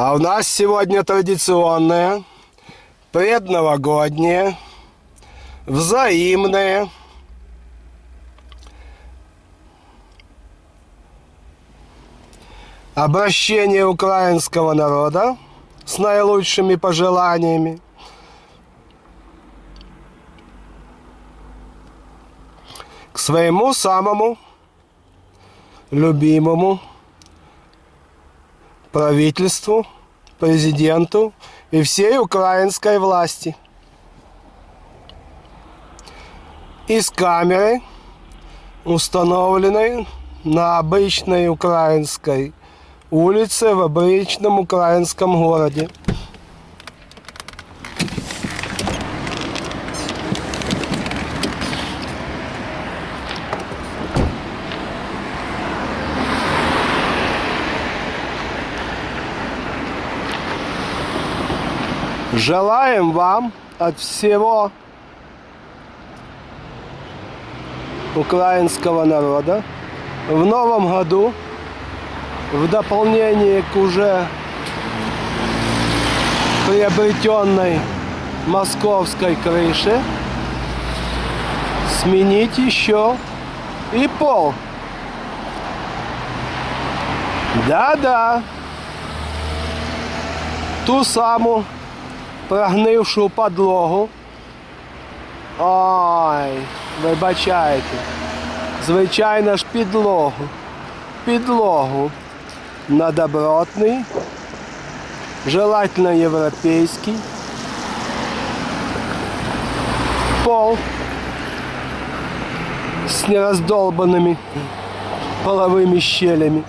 А у нас сегодня традиционное, предновогоднее, взаимное, обращение украинского народа с наилучшими пожеланиями. К своему самому любимому правительству, президенту и всей украинской власти. Из камеры, установленной на обычной украинской улице в обычном украинском городе. Желаем вам от всего украинского народа в новом году, в дополнение к уже приобретенной московской крыше, сменить еще и пол. Да-да. Ту саму прогнившу подлогу. Ой, вибачайте. Звичайно ж підлогу. Підлогу на добротний, желательно європейський. Пол с нераздолбанными половыми щелями.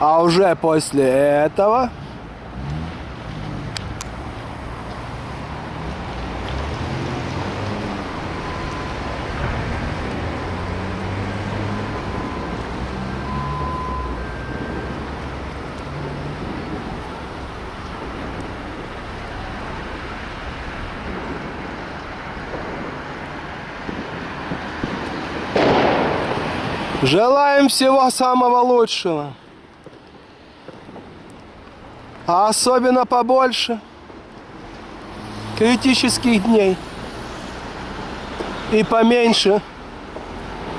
А уже после этого Желаем всего самого лучшего. А особенно побольше критических дней. И поменьше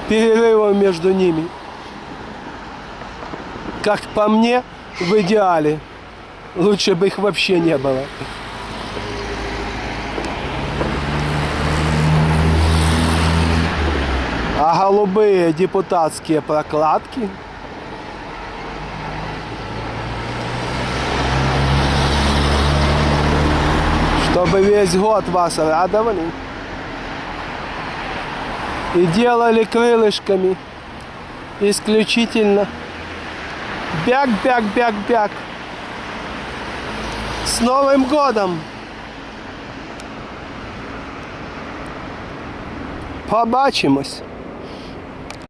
перерывов между ними. Как по мне, в идеале, лучше бы их вообще не было. Голубые депутатские прокладки чтобы весь год вас радовали и делали крылышками исключительно бяк-бяк-бяк-бяк. С Новым годом! Побачимось!